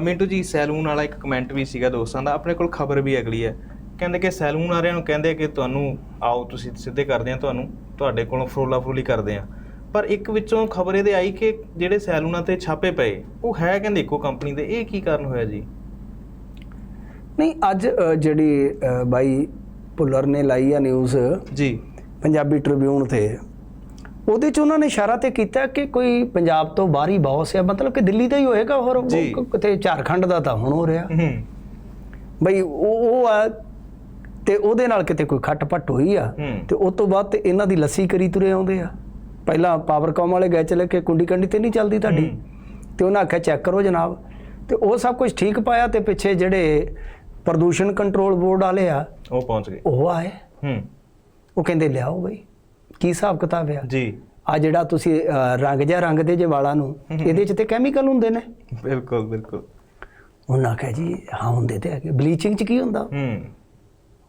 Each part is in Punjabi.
ਮਿੰਟੂ ਜੀ ਸੈਲੂਨ ਵਾਲਾ ਇੱਕ ਕਮੈਂਟ ਵੀ ਸੀਗਾ ਦੋਸਤਾਂ ਦਾ ਆਪਣੇ ਕੋਲ ਖਬਰ ਵੀ ਅਗਲੀ ਹੈ। ਕਹਿੰਦੇ ਕਿ ਸੈਲੂਨ ਵਾਲਿਆਂ ਨੂੰ ਕਹਿੰਦੇ ਕਿ ਤੁਹਾਨੂੰ ਆਓ ਤੁਸੀਂ ਸਿੱਧੇ ਕਰਦੇ ਆ ਤੁਹਾਨੂੰ ਤੁਹਾਡੇ ਕੋਲੋਂ ਫਰੋਲਾ ਫਰੋਲੀ ਕਰਦੇ ਆ ਪਰ ਇੱਕ ਵਿੱਚੋਂ ਖਬਰ ਇਹਦੇ ਆਈ ਕਿ ਜਿਹੜੇ ਸੈਲੂਨਾਂ ਤੇ ਛਾਪੇ ਪਏ ਉਹ ਹੈ ਕਹਿੰਦੇ ਇੱਕੋ ਕੰਪਨੀ ਦੇ ਇਹ ਕੀ ਕਾਰਨ ਹੋਇਆ ਜੀ? ਨਹੀਂ ਅੱਜ ਜਿਹੜੀ ਬਾਈ ਭੁੱਲਰ ਨੇ ਲਾਈ ਆ ਨਿਊਜ਼ ਜੀ। ਪੰਜਾਬੀ ਟ੍ਰਿਬਿਊਨ ਤੇ ਉਹਦੇ ਚ ਉਹਨਾਂ ਨੇ ਇਸ਼ਾਰਾ ਤੇ ਕੀਤਾ ਕਿ ਕੋਈ ਪੰਜਾਬ ਤੋਂ ਬਾਹਰੀ ਬੌਸ ਆ ਮਤਲਬ ਕਿ ਦਿੱਲੀ ਦਾ ਹੀ ਹੋਏਗਾ ਹੋਰ ਕਿਤੇ ਝਾਰਖੰਡ ਦਾ ਤਾਂ ਹੁਣ ਹੋ ਰਿਹਾ। ਹੂੰ। ਬਈ ਉਹ ਉਹ ਆ ਤੇ ਉਹਦੇ ਨਾਲ ਕਿਤੇ ਕੋਈ ਖੱਟ ਪੱਟ ਹੋਈ ਆ ਹੂੰ। ਤੇ ਉਸ ਤੋਂ ਬਾਅਦ ਤੇ ਇਹਨਾਂ ਦੀ ਲੱਸੀ ਕਰੀ ਤੁਰੇ ਆਉਂਦੇ ਆ। ਪਹਿਲਾਂ ਪਾਵਰਕਾਮ ਵਾਲੇ ਗਏ ਚਲੇ ਕਿ ਕੁੰਡੀ ਕੰਡੀ ਤੇ ਨਹੀਂ ਚੱਲਦੀ ਤੁਹਾਡੀ। ਤੇ ਉਹਨਾਂ ਆਖਿਆ ਚੈੱਕ ਕਰੋ ਜਨਾਬ। ਤੇ ਉਹ ਸਭ ਕੁਝ ਠੀਕ ਪਾਇਆ ਤੇ ਪਿੱਛੇ ਜਿਹੜੇ ਪ੍ਰਦੂਸ਼ਣ ਕੰਟਰੋਲ ਬੋਰਡ ਵਾਲੇ ਆ ਉਹ ਪਹੁੰਚ ਗਏ। ਉਹ ਆਏ। ਹੂੰ। ਉਹ ਕਹਿੰਦੇ ਲਿਆਓ ਬਈ। ਕੀ ਹਿਸਾਬ ਕਿਤਾਬ ਆ? ਜੀ। ਆ ਜਿਹੜਾ ਤੁਸੀਂ ਰੰਗ ਜਿਹਾ ਰੰਗ ਦੇ ਜੇ ਵਾਲਾਂ ਨੂੰ ਇਹਦੇ ਚ ਤੇ ਕੈਮੀਕਲ ਹੁੰਦੇ ਨੇ? ਬਿਲਕੁਲ ਬਿਲਕੁਲ। ਉਹਨਾਂ ਆਖਿਆ ਜੀ ਹਾਂ ਹੁੰਦੇ ਤੇ ਹੈਗੇ। ਬਲੀਚਿੰਗ ਚ ਕੀ ਹੁੰਦਾ? ਹੂੰ।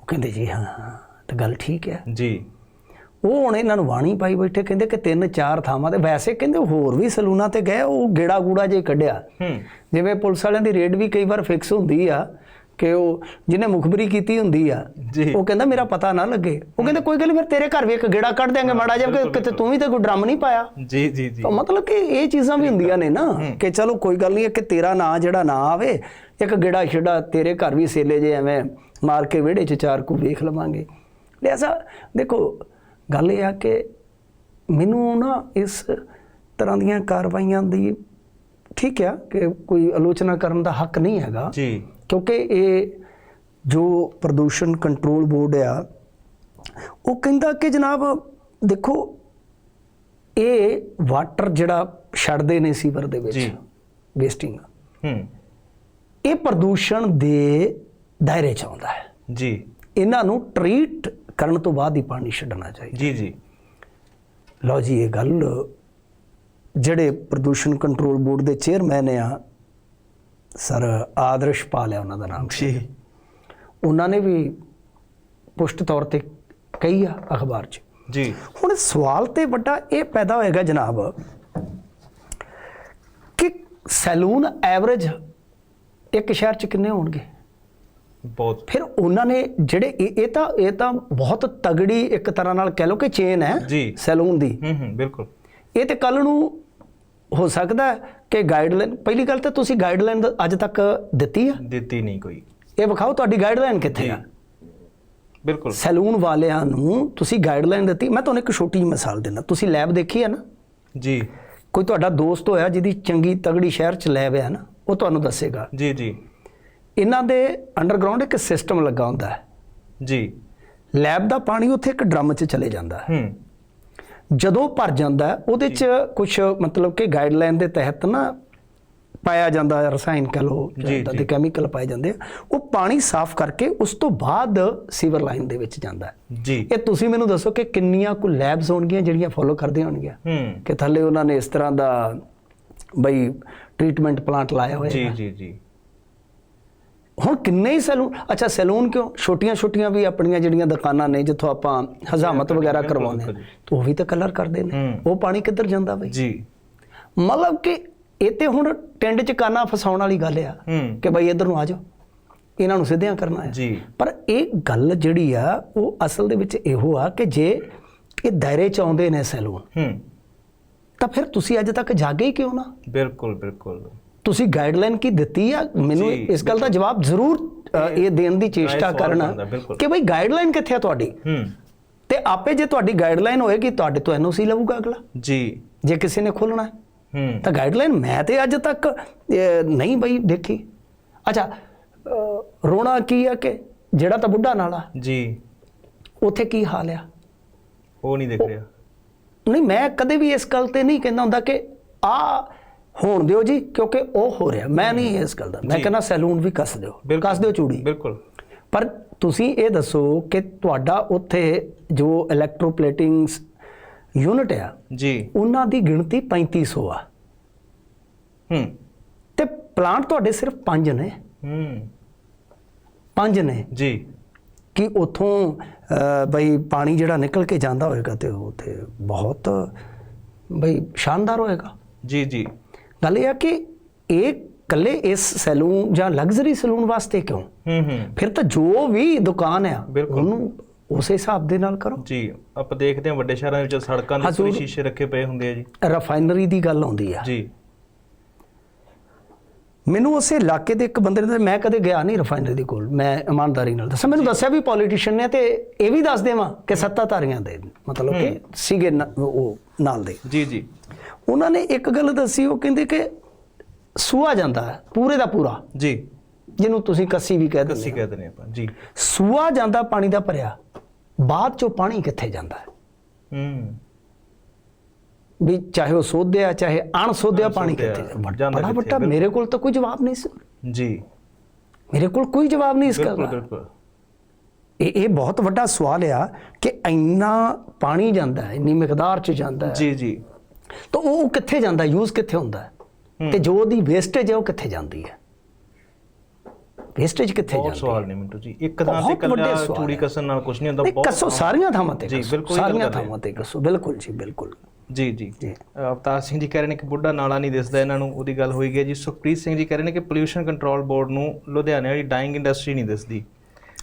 ਉਹ ਕਹਿੰਦੇ ਜੀ ਹਾਂ ਹਾਂ ਤੇ ਗੱਲ ਠੀਕ ਹੈ। ਜੀ। ਉਹ ਹੁਣ ਇਹਨਾਂ ਨੂੰ ਬਾਣੀ ਪਾਈ ਬੈਠੇ ਕਹਿੰਦੇ ਕਿ ਤਿੰਨ ਚਾਰ ਥਾਵਾਂ ਤੇ ਵੈਸੇ ਕਹਿੰਦੇ ਹੋਰ ਵੀ ਸਲੂਨਾਂ ਤੇ ਗਏ ਉਹ ਗੇੜਾ ਗੂੜਾ ਜੇ ਕੱਢਿਆ। ਹੂੰ। ਜਿਵੇਂ ਪੁਲਿਸ ਵਾਲਿਆਂ ਦੀ ਰੇਡ ਵੀ ਕਈ ਵਾਰ ਫਿਕਸ ਹੁੰਦੀ ਆ ਕਿ ਉਹ ਜਿਹਨੇ ਮੁਖਬਰੀ ਕੀਤੀ ਹੁੰਦੀ ਆ। ਉਹ ਕਹਿੰਦਾ ਮੇਰਾ ਪਤਾ ਨਾ ਲੱਗੇ। ਉਹ ਕਹਿੰਦੇ ਕੋਈ ਗੱਲ ਫਿਰ ਤੇਰੇ ਘਰ ਵੀ ਇੱਕ ਗੇੜਾ ਕੱਢ ਦਿਆਂਗੇ ਮਾੜਾ ਜਿਹਾ ਕਿ ਕਿਤੇ ਤੂੰ ਵੀ ਤੇ ਕੋਈ ਡਰਮ ਨਹੀਂ ਪਾਇਆ। ਜੀ ਜੀ ਜੀ। ਤਾਂ ਮਤਲਬ ਕਿ ਇਹ ਚੀਜ਼ਾਂ ਵੀ ਹੁੰਦੀਆਂ ਨੇ ਨਾ ਕਿ ਚਲੋ ਕੋਈ ਗੱਲ ਨਹੀਂ ਕਿ ਤੇਰਾ ਨਾਂ ਜਿਹੜਾ ਨਾ ਆਵੇ ਇੱਕ ਗੇੜਾ ਛੇੜਾ ਤੇਰੇ ਘਰ ਵੀ ਸੇਲੇ ਜੇ ਐਵੇਂ ਮਾਰ ਕੇ ਵਿਹੜੇ 'ਚ ਚਾਰ ਕੁ ਵੇਖ ਲਵਾਂਗੇ। ਲਿਆਸਾ ਦੇਖੋ ਗੱਲ ਇਹ ਆ ਕਿ ਮੈਨੂੰ ਨਾ ਇਸ ਤਰ੍ਹਾਂ ਦੀਆਂ ਕਾਰਵਾਈਆਂ ਦੀ ਠੀਕ ਆ ਕਿ ਕੋਈ ਆਲੋਚਨਾ ਕਰਨ ਦਾ ਹੱਕ ਨਹੀਂ ਹੈਗਾ। ਜੀ। ਕਿਉਂਕਿ ਇਹ ਜੋ ਪ੍ਰਦੂਸ਼ਣ ਕੰਟਰੋਲ ਬੋਰਡ ਆ ਉਹ ਕਹਿੰਦਾ ਕਿ ਜਨਾਬ ਦੇਖੋ ਇਹ ਵਾਟਰ ਜਿਹੜਾ ਛੱਡਦੇ ਨੇ ਸੀਵਰ ਦੇ ਵਿੱਚ। ਵੇਸਟਿੰਗ ਹੂੰ। ਇਹ ਪ੍ਰਦੂਸ਼ਣ ਦੇ ਦਾਇਰੇ ਚ ਆਉਂਦਾ ਹੈ। ਜੀ। ਇਹਨਾਂ ਨੂੰ ਟਰੀਟ ਕਰਨ ਤੋਂ ਬਾਅਦ ਹੀ ਪਾਣੀ ਛੱਡਣਾ ਚਾਹੀਦਾ। ਜੀ ਜੀ। ਲਓ ਜੀ ਇਹ ਗੱਲ ਜਿਹੜੇ ਪ੍ਰਦੂਸ਼ਣ ਕੰਟਰੋਲ ਬੋਰਡ ਦੇ ਚੇਅਰਮੈਨ ਆ ਸਰ ਆਦਰਸ਼ ਪਾਲ ਹੈ ਉਹਨਾਂ ਦਾ ਨਾਮ ਜੀ। ਉਹਨਾਂ ਨੇ ਵੀ ਪੁਸ਼ਟ ਤੌਰ ਤੇ ਕਹੀ ਆ ਅਖਬਾਰ 'ਚ। ਜੀ। ਹੁਣ ਸਵਾਲ ਤੇ ਵੱਡਾ ਇਹ ਪੈਦਾ ਹੋਏਗਾ ਜਨਾਬ ਕਿ ਸੈਲੂਨ ਐਵਰੇਜ ਇੱਕ ਸ਼ਹਿਰ 'ਚ ਕਿੰਨੇ ਹੋਣਗੇ? ਬਹੁਤ। ਫਿਰ ਉਹਨਾਂ ਨੇ ਜਿਹੜੇ ਇਹ ਇਹ ਤਾਂ ਇਹ ਤਾਂ ਬਹੁਤ ਤਗੜੀ ਇੱਕ ਤਰ੍ਹਾਂ ਨਾਲ ਕਹਿ ਲਓ ਕਿ ਚੇਨ ਹੈ ਜੀ। ਸੈਲੂਨ ਦੀ। ਹੂੰ ਹੂੰ ਬਿਲਕੁਲ। ਇਹ ਤੇ ਕੱਲ ਨੂੰ ਹੋ ਸਕਦਾ ਕਿ ਗਾਈਡਲਾਈਨ ਪਹਿਲੀ ਗੱਲ ਤਾਂ ਤੁਸੀਂ ਗਾਈਡਲਾਈਨ ਅੱਜ ਤੱਕ ਦਿੱਤੀ ਆ? ਦਿੱਤੀ ਨਹੀਂ ਕੋਈ। ਇਹ ਵਿਖਾਓ ਤੁਹਾਡੀ ਗਾਈਡਲਾਈਨ ਕਿੱਥੇ ਆ? ਬਿਲਕੁਲ। ਸੈਲੂਨ ਵਾਲਿਆਂ ਨੂੰ ਤੁਸੀਂ ਗਾਈਡਲਾਈਨ ਦਿੱਤੀ। ਮੈਂ ਤੁਹਾਨੂੰ ਇੱਕ ਛੋਟੀ ਜਿਹੀ ਮਿਸਾਲ ਦਿੰਦਾ। ਤੁਸੀਂ ਲੈਬ ਦੇਖੀ ਹੈ ਨਾ? ਜੀ। ਕੋਈ ਤੁਹਾਡਾ ਦੋਸਤ ਹੋਇਆ ਜਿਹਦੀ ਚੰਗੀ ਤਗੜੀ ਸ਼ਹਿਰ ਚ ਲੈਬ ਹੈ ਨਾ ਉਹ ਤੁਹਾਨੂੰ ਦੱਸੇਗਾ। ਜੀ ਜੀ। ਇਹਨਾਂ ਦੇ ਅੰਡਰਗਰਾਉਂਡ ਇੱਕ ਸਿਸਟਮ ਲੱਗਾ ਹੁੰਦਾ ਹੈ। ਜੀ। ਲੈਬ ਦਾ ਪਾਣੀ ਉੱਥੇ ਇੱਕ ਡਰਮ 'ਚ ਚਲੇ ਜਾਂਦਾ ਹੈ। ਹੂੰ। ਜਦੋਂ ਭਰ ਜਾਂਦਾ ਉਹਦੇ 'ਚ ਕੁਝ ਮਤਲਬ ਕਿ ਗਾਈਡਲਾਈਨ ਦੇ ਤਹਿਤ ਨਾ ਪਾਇਆ ਜਾਂਦਾ ਰਸਾਇਣ ਕਹ ਲੋ ਜੀ, ਜਾਂ ਜੀ। ਦੇ ਕੈਮੀਕਲ ਪਾਏ ਜਾਂਦੇ ਆ ਉਹ ਪਾਣੀ ਸਾਫ਼ ਕਰਕੇ ਉਸ ਤੋਂ ਬਾਅਦ ਸੀਵਰ ਲਾਈਨ ਦੇ ਵਿੱਚ ਜਾਂਦਾ ਜੀ। ਇਹ ਤੁਸੀਂ ਮੈਨੂੰ ਦੱਸੋ ਕਿ ਕਿੰਨੀਆਂ ਕੁ ਲੈਬਸ ਹੋਣਗੀਆਂ ਜਿਹੜੀਆਂ ਫੋਲੋ ਕਰਦੀਆਂ ਹੋਣਗੀਆਂ? ਕਿ ਥੱਲੇ ਉਹਨਾਂ ਨੇ ਇਸ ਤਰ੍ਹਾਂ ਦਾ ਬਈ ਟ੍ਰੀਟਮੈਂਟ ਪਲਾਂਟ ਲਾਇਆ ਹੋਇਆ ਜੀ ਜੀ ਜੀ। ਹੁਣ ਕਿੰਨੇ ਹੀ ਸੈਲੂਨ ਅੱਛਾ ਸੈਲੂਨ ਕਿਉਂ? ਛੋਟੀਆਂ ਛੋਟੀਆਂ ਵੀ ਆਪਣੀਆਂ ਜਿਹੜੀਆਂ ਦੁਕਾਨਾਂ ਨੇ ਜਿੱਥੋਂ ਆਪਾਂ ਹਜ਼ਾਮਤ ਵਗੈਰਾ ਕਰਵਾਉਂਦੇ ਹਾਂ। ਤਾਂ ਉਹ ਵੀ ਤਾਂ ਕਲਰ ਕਰਦੇ ਨੇ। ਉਹ ਪਾਣੀ ਕਿੱਧਰ ਜਾਂਦਾ ਬਈ? ਜੀ। ਮਤਲਬ ਕਿ ਇਹ ਤੇ ਹੁਣ ਟਿੰਡ 'ਚ ਕਾਨਾ ਫਸਾਉਣ ਵਾਲੀ ਗੱਲ ਆ ਕਿ ਬਈ ਇੱਧਰ ਨੂੰ ਆ ਜਾਓ। ਇਹਨਾਂ ਨੂੰ ਸਿੱਧਿਆਂ ਕਰਨਾ ਹੈ ਜੀ। ਪਰ ਇਹ ਗੱਲ ਜਿਹੜੀ ਆ ਉਹ ਅਸਲ ਦੇ ਵਿੱਚ ਇਹੋ ਆ ਕਿ ਜੇ ਇਹ ਦਾਇਰੇ 'ਚ ਆਉਂਦੇ ਨੇ ਸੈਲੂਨ ਹੂੰ। ਤਾਂ ਫਿਰ ਤੁਸੀਂ ਅੱਜ ਤੱਕ ਜਾਗੇ ਹੀ ਕਿਉਂ ਨਾ? ਬਿਲਕੁਲ ਬਿਲਕੁਲ। ਤੁਸੀਂ ਗਾਈਡਲਾਈਨ ਕੀ ਦਿੱਤੀ ਆ? ਮੈਨੂੰ ਇਸ ਗੱਲ ਦਾ ਜਵਾਬ ਜ਼ਰੂਰ ਇਹ ਦੇਣ ਦੀ ਚੇਸ਼ਟਾ ਕਰਨਾ। ਕਿ ਬਈ ਗਾਈਡਲਾਈਨ ਕਿੱਥੇ ਆ ਤੁਹਾਡੀ? ਤੇ ਆਪੇ ਜੇ ਤੁਹਾਡੀ ਗਾਈਡਲਾਈਨ ਹੋਏਗੀ ਤੁਹਾਡੇ ਤੋਂ ਐਨਓਸੀ ਲਊਗਾ ਅਗਲਾ। ਜੀ। ਜੇ ਕਿਸੇ ਨੇ ਖੋਲਣਾ ਤਾਂ ਗਾਈਡਲਾਈਨ ਮੈਂ ਤੇ ਅੱਜ ਤੱਕ ਨਹੀਂ ਬਈ ਦੇਖੀ। ਅੱਛਾ ਰੋਣਾ ਕੀ ਆ ਕਿ ਜਿਹੜਾ ਤਾਂ ਬੁੱਢਾ ਨਾਲਾ ਜੀ। ਉੱਥੇ ਕੀ ਹਾਲ ਆ? ਉਹ ਨਹੀਂ ਦਿਖ ਰਿਹਾ। ਨਹੀਂ ਮੈਂ ਕਦੇ ਵੀ ਇਸ ਗੱਲ ਤੇ ਨਹੀਂ ਕਹਿੰਦਾ ਹੁੰਦਾ ਕਿ ਆ ਹੋਣ ਦਿਓ ਜੀ ਕਿਉਂਕਿ ਉਹ ਹੋ ਰਿਹਾ। ਮੈਂ ਨਹੀਂ ਇਸ ਗੱਲ ਦਾ। ਮੈਂ। ਕਹਿੰਦਾ ਸੈਲੂਨ ਵੀ ਕੱਸ ਦਿਓ। ਬਿਲਕੁਲ। ਕੱਸ ਦਿਓ ਚੂੜੀ। ਬਿਲਕੁਲ। ਪਰ ਤੁਸੀਂ ਇਹ ਦੱਸੋ ਕਿ ਤੁਹਾਡਾ ਉੱਥੇ ਜੋ ਇਲੈਕਟ੍ਰੋਪਲੇਟਿੰਗਸ ਯੂਨਿਟ ਆ ਜੀ। ਉਹਨਾਂ ਦੀ ਗਿਣਤੀ 3500 ਆ। ਹੂੰ। ਤੇ ਪਲਾਂਟ ਤੁਹਾਡੇ ਸਿਰਫ 5 ਨੇ। ਹੂੰ। 5 ਨੇ। ਜੀ। ਕਿ ਉਥੋਂ ਬਈ ਪਾਣੀ ਜਿਹੜਾ ਨਿਕਲ ਕੇ ਜਾਂਦਾ ਹੋਏਗਾ ਤੇ ਉਹ ਤੇ ਬਹੁਤ ਬਈ ਸ਼ਾਨਦਾਰ ਹੋਏਗਾ। ਜੀ ਜੀ। ਗੱਲ ਇਹ ਆ ਕਿ ਇਹ ਕੱਲੇ ਇਸ ਸੈਲੂਨ ਜਾਂ ਲਗਜ਼ਰੀ ਸੈਲੂਨ ਵਾਸਤੇ ਕਿਉਂ? ਹੂੰ ਹੂੰ। ਫਿਰ ਤਾਂ ਜੋ ਵੀ ਦੁਕਾਨ ਆ। ਉਹਨੂੰ ਉਸੇ ਹਿਸਾਬ ਦੇ ਨਾਲ ਕਰੋ। ਜੀ ਆਪਾਂ ਦੇਖਦੇ ਹਾਂ ਵੱਡੇ ਸ਼ਹਿਰਾਂ ਵਿੱਚ ਸੜਕਾਂ ਦੇ ਉੱਤੇ ਸ਼ੀਸ਼ੇ ਰੱਖੇ ਪਏ ਹੁੰਦੇ ਆ ਜੀ। ਰਿਫਾਈਨਰੀ ਦੀ ਗੱਲ ਆਉਂਦੀ ਆ। ਜੀ। ਮੈਨੂੰ ਉਸੇ ਇਲਾਕੇ ਦੇ ਇੱਕ ਬੰਦੇ ਨੇ ਮੈਂ ਕਦੇ ਗਿਆ ਨਹੀਂ ਰਿਫਾਈਨਰੀ ਦੇ ਕੋਲ ਮੈਂ ਇਮਾਨਦਾਰੀ ਨਾਲ ਦੱਸਾਂ। ਮੈਨੂੰ ਦੱਸਿਆ ਵੀ ਪੋਲੀਟੀਸ਼ੀਅਨ ਨੇ ਤੇ ਇਹ ਵੀ ਦੱਸ ਦੇਵਾਂ ਕਿ ਸੱਤਾਧਾਰੀਆਂ ਦੇ ਮਤਲਬ ਕਿ ਸੀਗੇ ਉਹ ਨਾਲ ਦੇ। ਜੀ ਜੀ। ਉਹਨਾਂ ਨੇ ਇੱਕ ਗੱਲ ਦੱਸੀ ਉਹ ਕਹਿੰਦੇ ਕਿ ਸੂਆ ਜਾਂਦਾ ਹੈ ਪੂਰੇ ਦਾ ਪੂਰਾ। ਜੀ। ਜਿਹਨੂੰ ਤੁਸੀਂ ਕੱਸੀ ਵੀ ਕਹਿ ਕੱਸੀ ਕਹਿ ਦਿੰਦੇ ਆਪਾਂ ਜੀ। ਸੂਆ ਜਾਂਦਾ ਪਾਣੀ ਦਾ ਭਰਿਆ। ਬਾਅਦ ਚੋਂ ਪਾਣੀ ਕਿੱਥੇ ਜਾਂਦਾ ਹੈ? ਹੂੰ। ਵੀ ਚਾਹੇ ਉਹ ਸੋਧਿਆ ਚਾਹੇ ਅਣਸੋਧਿਆ ਪਾਣੀ ਅਣਸੋਧਿਆ, ਕਿੱਥੇ ਜਾਂਦਾ। ਬੜਾ ਵੱਡਾ। ਮੇਰੇ ਕੋਲ ਤਾਂ ਕੋਈ ਜਵਾਬ ਨਹੀਂ ਸੀ। ਜੀ। ਮੇਰੇ ਕੋਲ ਕੋਈ ਜਵਾਬ ਨਹੀਂ ਇਸ ਗੱਲ ਦਾ। ਇਹ ਇਹ ਬਹੁਤ ਵੱਡਾ ਸਵਾਲ ਆ ਕਿ ਇੰਨਾ ਪਾਣੀ ਜਾਂਦਾ ਹੈ ਇੰਨੀ ਮਿਕਦਾਰ ਚ ਜਾਂਦਾ ਹੈ। ਜੀ ਜੀ। ਤਾਂ ਉਹ ਕਿੱਥੇ ਜਾਂਦਾ? ਯੂਜ਼ ਕਿੱਥੇ ਹੁੰਦਾ? ਹੈ। ਤੇ ਜੋ ਉਹਦੀ ਵੇਸਟੇਜ ਹੈ ਉਹ ਕਿੱਥੇ ਜਾਂਦੀ ਹੈ? ਵੇਸਟੇਜ ਕਿੱਥੇ ਬਹੁਤ ਜਾਂਦੀ ਸਵਾਲ ਨੇ ਮਿੰਟੂ ਜੀ। ਇੱਕ ਥਾਂ ਤੇ ਬਹੁਤ ਕੱਲਾ ਚੂੜੀ ਹੈ। ਕਸਣ ਨਾਲ ਕੁਝ ਨਹੀਂ ਹੁੰਦਾ ਨਹੀਂ ਕੱਸੋ ਸਾਰੀਆਂ ਥਾਵਾਂ ਤੇ ਜੀ, ਬਿਲਕੁਲ ਸਾਰੀਆਂ ਥਾਵਾਂ ਤੇ ਕੱਸੋ ਬਿਲਕੁਲ ਜੀ ਬਿਲਕੁਲ। ਜੀ ਜੀ। ਅਵਤਾਰ ਸਿੰਘ ਜੀ ਕਹਿ ਰਹੇ ਨੇ ਕਿ ਬੁੱਢਾ ਨਾਲਾ ਨਹੀਂ ਦਿਸਦਾ ਇਹਨਾਂ ਨੂੰ ਉਹਦੀ ਗੱਲ ਹੋਈ ਗਈ ਹੈ ਜੀ। ਸੁਖਪ੍ਰੀਤ ਸਿੰਘ ਜੀ ਕਹਿ ਰਹੇ ਨੇ ਕਿ ਪੋਲਿਊਸ਼ਨ ਕੰਟਰੋਲ ਬੋਰਡ ਨੂੰ ਲੁਧਿਆਣੇ ਵਾਲੀ ਡਾਈਂਗ ਇੰਡਸਟਰੀ ਨਹੀਂ ਦਿਸਦੀ।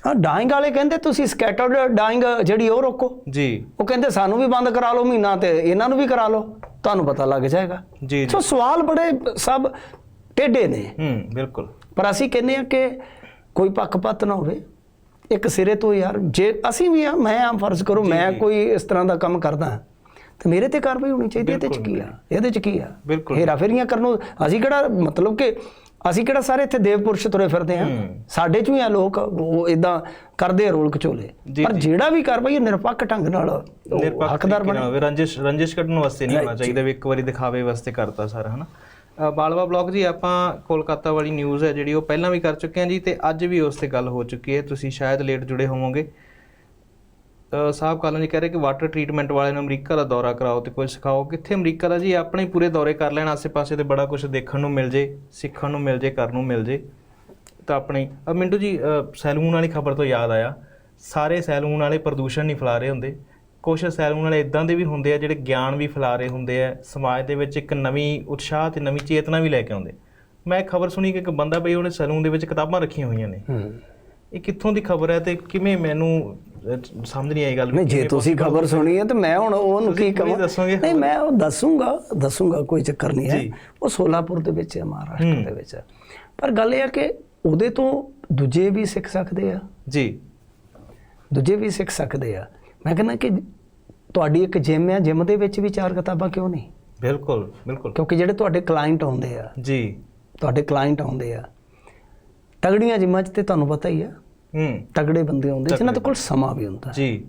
ਹਾਂ ਡਾਈਂਗ ਵਾਲੇ ਕਹਿੰਦੇ ਤੁਸੀਂ ਸਕੈਟਰਡ ਡਾਈਂਗ ਜਿਹੜੀ ਉਹ ਰੋਕੋ। ਜੀ। ਉਹ ਕਹਿੰਦੇ ਸਾਨੂੰ ਵੀ ਬੰਦ ਕਰਾ ਲਓ ਮਹੀਨਾ ਤੇ ਇਹਨਾਂ ਨੂੰ ਵੀ ਕਰਾ ਲਓ। ਤੁਹਾਨੂੰ ਪਤਾ ਲੱਗ ਜਾਏਗਾ। ਜੀ ਜੀ। ਸੋ ਸਵਾਲ ਬੜੇ ਸਭ ਟੇਢੇ ਨੇ। ਹੂੰ ਬਿਲਕੁਲ। ਪਰ ਅਸੀਂ ਕਹਿੰਦੇ ਆ ਕਿ ਕੋਈ ਪੱਖਪਾਤ ਨਾ ਹੋਵੇ। ਇੱਕ ਸਿਰੇ ਤੋਂ ਯਾਰ ਜੇ ਅਸੀਂ ਵੀ ਆ ਮੈਂ ਆ ਫਰਜ਼ ਕਰੋ ਮੈਂ ਕੋਈ ਇਸ ਤਰ੍ਹਾਂ ਦਾ ਕੰਮ ਕਰਦਾ ਤੇ ਮੇਰੇ ਤੇ ਕਾਰਵਾਈ ਹੋਣੀ ਚਾਹੀਦੀ। ਇਹਦੇ ਚ ਕੀ ਆ? ਇਹਦੇ ਚ ਕੀ ਆ? ਬਿਲਕੁਲ। ਹੇਰਾ ਫੇਰੀਆਂ ਕਰਨ ਨੂੰ ਅਸੀਂ ਕਿਹੜਾ ਮਤਲਬ ਕਿ ਅਸੀਂ ਕਿਹੜਾ ਸਾਰੇ ਇੱਥੇ ਦੇਵ ਪੁਰਸ਼ ਤੁਰੇ ਫਿਰਦੇ ਆ ਹੂੰ। ਸਾਡੇ ਚ ਵੀ ਆ ਲੋਕ ਉਹ ਇਦਾਂ ਕਰਦੇ ਰੋਲ ਕਚੋਲੇ ਪਰ। ਜਿਹੜਾ ਵੀ ਕਾਰਵਾਈ ਉਹ ਨਿਰਪੱਖ ਢੰਗ ਨਾਲ ਹੱਕਦਾਰ ਬਣੇ। ਰੰਜਿਸ਼ ਰੰਜਿਸ਼ ਕੱਢਣ ਵਾਸਤੇ ਨਹੀਂ ਹੋਣਾ ਚਾਹੀਦਾ ਵੀ ਇੱਕ ਵਾਰੀ ਦਿਖਾਵੇ ਵਾਸਤੇ ਕਰਤਾ ਸਾਰਾ ਹਨਾ? ਬਾਲਵਾ ਬਲੌਗ ਜੀ ਆਪਾਂ ਕੋਲਕਾਤਾ ਵਾਲੀ ਨਿਊਜ਼ ਹੈ ਜਿਹੜੀ ਉਹ ਪਹਿਲਾਂ ਵੀ ਕਰ ਚੁੱਕੇ ਹਾਂ ਜੀ ਤੇ ਅੱਜ ਵੀ ਉਸ ਤੇ ਗੱਲ ਹੋ ਚੁੱਕੀ ਹੈ। ਤੁਸੀਂ ਸ਼ਾਇਦ ਲੇਟ ਜੁੜੇ ਹੋਵੋਗੇ। ਸਾਹਿਬ ਕਾਲਨ ਜੀ ਕਹਿ ਰਹੇ ਕਿ ਵਾਟਰ ਟ੍ਰੀਟਮੈਂਟ ਵਾਲੇ ਨੂੰ ਅਮਰੀਕਾ ਦਾ ਦੌਰਾ ਕਰਾਓ ਤੇ ਕੁਝ ਸਿਖਾਓ। ਕਿੱਥੇ ਅਮਰੀਕਾ ਦਾ ਜੀ? ਆਪਣੇ ਪੂਰੇ ਦੌਰੇ ਕਰ ਲੈਣ ਆਸੇ-ਪਾਸੇ ਤੇ ਬੜਾ ਕੁਝ ਦੇਖਣ ਨੂੰ ਮਿਲ ਜੇ, ਸਿੱਖਣ ਨੂੰ ਮਿਲ ਜੇ, ਕਰਨ ਨੂੰ ਮਿਲ ਜੇ। ਤਾਂ ਆਪਣੇ ਮਿੰਟੂ ਜੀ ਸੈਲੂਨ ਵਾਲੀ ਖਬਰ ਤੋਂ ਯਾਦ ਆਇਆ। ਸਾਰੇ ਸੈਲੂਨ ਵਾਲੇ ਪ੍ਰਦੂਸ਼ਣ ਨਹੀਂ ਫੈਲਾ ਰਹੇ ਹੁੰਦੇ। ਕੁਝ ਸੈਲੂਨ ਵਾਲੇ ਇਦਾਂ ਦੇ ਵੀ ਹੁੰਦੇ ਆ ਜਿਹੜੇ ਗਿਆਨ ਵੀ ਫੈਲਾ ਰਹੇ ਹੁੰਦੇ ਆ। ਸਮਾਜ ਦੇ ਵਿੱਚ ਇੱਕ ਨਵੀਂ ਉਤਸ਼ਾਹ ਤੇ ਨਵੀਂ ਚੇਤਨਾ ਵੀ ਲੈ ਕੇ ਆਉਂਦੇ। ਮੈਂ ਖਬਰ ਸੁਣੀ ਕਿ ਇੱਕ ਬੰਦਾ ਬਈ ਉਹਨੇ ਸੈਲੂਨ ਦੇ ਵਿੱਚ ਕਿਤਾਬਾਂ ਰੱਖੀਆਂ ਹੋਈਆਂ ਨੇ। ਇਹ ਕਿੱਥੋਂ ਦੀ ਖਬਰ ਹੈ ਤੇ ਕਿਵੇਂ ਮੈਨੂੰ ਸਮਝ ਨਹੀਂ ਆਈ ਗੱਲ ਨਹੀਂ ਜੇ ਤੁਸੀਂ ਖਬਰ ਸੁਣੀ ਹੈ ਤੇ ਮੈਂ ਹੁਣ ਉਹਨੂੰ ਕੀ ਕਹਾਂ ਨਹੀਂ ਮੈਂ ਉਹ ਦੱਸੂਗਾ ਦੱਸੂਗਾ ਕੋਈ ਚੱਕਰ ਨਹੀਂ ਹੈ। ਉਹ ਸੋਲਾਪੁਰ ਦੇ ਵਿੱਚ ਹੈ ਮਹਾਰਾਸ਼ਟਰ ਹੂੰ। ਦੇ ਵਿੱਚ ਹੈ। ਪਰ ਗੱਲ ਇਹ ਹੈ ਕਿ ਉਹਦੇ ਤੋਂ ਦੂਜੇ ਵੀ ਸਿੱਖ ਸਕਦੇ ਆ। ਜੀ। ਦੂਜੇ ਵੀ ਸਿੱਖ ਸਕਦੇ ਆ। ਮੈਂ ਕਹਿੰਦਾ ਕਿ ਤੁਹਾਡੀ ਇੱਕ ਜਿਮ ਆ ਜਿਮ ਦੇ ਵਿੱਚ ਵੀ ਚਾਰ ਕਿਤਾਬਾਂ ਕਿਉਂ ਨਹੀਂ? ਬਿਲਕੁਲ ਬਿਲਕੁਲ। ਕਿਉਂਕਿ ਜਿਹੜੇ ਤੁਹਾਡੇ ਕਲਾਇੰਟ ਆਉਂਦੇ ਆ ਜੀ। ਤੁਹਾਡੇ ਕਲਾਇੰਟ ਆਉਂਦੇ ਆ ਤਗੜੀਆਂ ਜਿਮਾਂ 'ਚ ਤੇ ਤੁਹਾਨੂੰ ਪਤਾ ਹੀ ਆ। ਹੂੰ। ਤਗੜੇ ਬੰਦੇ ਆਉਂਦੇ ਜਿਨ੍ਹਾਂ ਦੇ ਕੋਲ ਸਮਾਂ ਵੀ ਹੁੰਦਾ। ਜੀ।